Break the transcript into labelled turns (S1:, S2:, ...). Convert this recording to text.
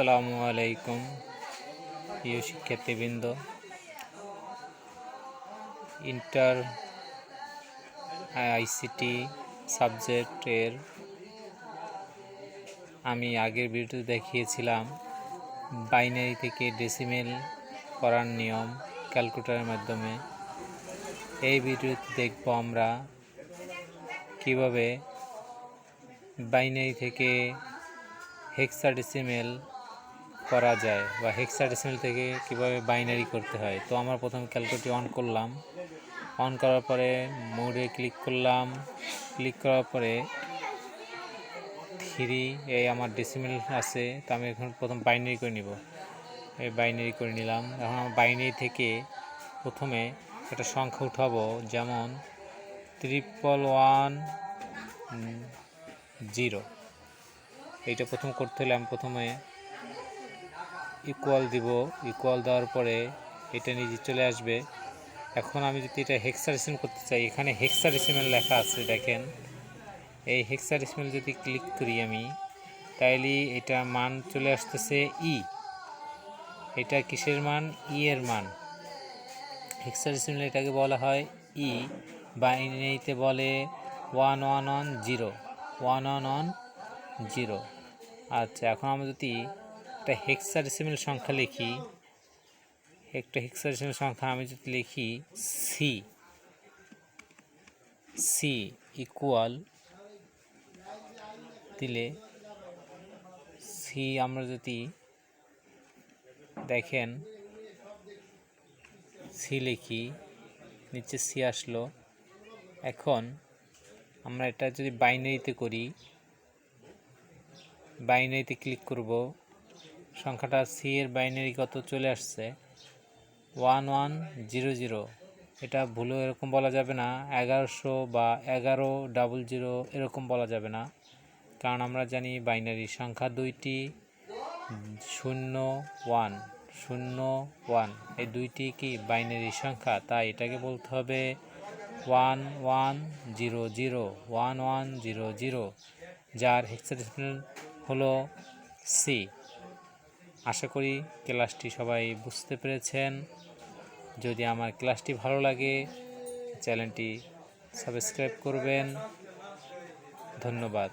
S1: আসসালামু আলাইকুম প্রিয় শিক্ষার্থীবৃন্দ। ইন্টার আইসিটি সাবজেক্টের আমি আগের ভিডিও দেখিয়েছিলাম, বাইনারি থেকে ডেসিমেল করার নিয়ম ক্যালকুলেটারের মাধ্যমে। এই ভিডিওতে দেখব আমরা কীভাবে বাইনারি থেকে হেক্সা হেক্সাডেসিমেল করা যায় বা হেক্সাডেসিমেল থেকে কীভাবে বাইনারি করতে হয়। তো আমরা প্রথম ক্যালকুলেটর অন করলাম। অন করার পরে মোডে ক্লিক করলাম। ক্লিক করার পরে থ্রি এই আমার ডেসিমেল আছে। তো আমি এখন প্রথম বাইনারি করে নিব। এই বাইনারি করে নিলাম। এখন আমার বাইনারি থেকে প্রথমে একটা সংখ্যা উঠাবো। যেমন ট্রিপল ওয়ান জিরো এইটা প্রথম করতে হলে আমি প্রথমে ইকুয়াল দিব ইকুয়াল দেওয়ার পরে এটা নিজে চলে আসবে। এখন আমি যদি এটা হেক্সাডেসিমেল করতে চাই, এখানে হেক্সাডেসিমেল লেখা আছে, দেখেন। এই হেক্সাডেসিমেল যদি ক্লিক করি আমি, তাইলে এটা মান চলে আসতেছে ই এটা কিসের মান? ই এর মান। হেক্সাডেসিমেল এটাকে বলা হয় ই বাইনারিতে বলে one one one zero one one one zero আচ্ছা এখন আমরা যদি একটা হেক্সাডেসিমেল সংখ্যা লিখি। একটা হেক্সাডেসিমেল সংখ্যা আমি যদি লিখি সি সি ইকুয়াল দিলে সি আমরা যদি দেখেন সি লিখি, নিচে সি আসলো। এখন আমরা এটা যদি বাইনারিতে করি বাইনারিতে ক্লিক করব। সংখ্যাটা সি এর বাইনারি কত চলে আসছে। One one zero zero. এটা ভুলও এরকম বলা যাবে না। এগারোশো বা এগারো ডাবল জিরো এরকম বলা যাবে না। কারণ আমরা জানি বাইনারি সংখ্যা দুইটি, শূন্য ওয়ান শূন্য ওয়ান। এই দুইটি কি বাইনারি সংখ্যা? তাই এটাকে বলতে হবে one one zero zero, one one zero zero, যার হেক্সাডেসিমাল হলো সি আশা করি ক্লাসটি সবাই বুঝতে পেরেছেন। যদি আমার ক্লাসটি ভালো লাগে, চ্যানেলটি সাবস্ক্রাইব করবেন। ধন্যবাদ।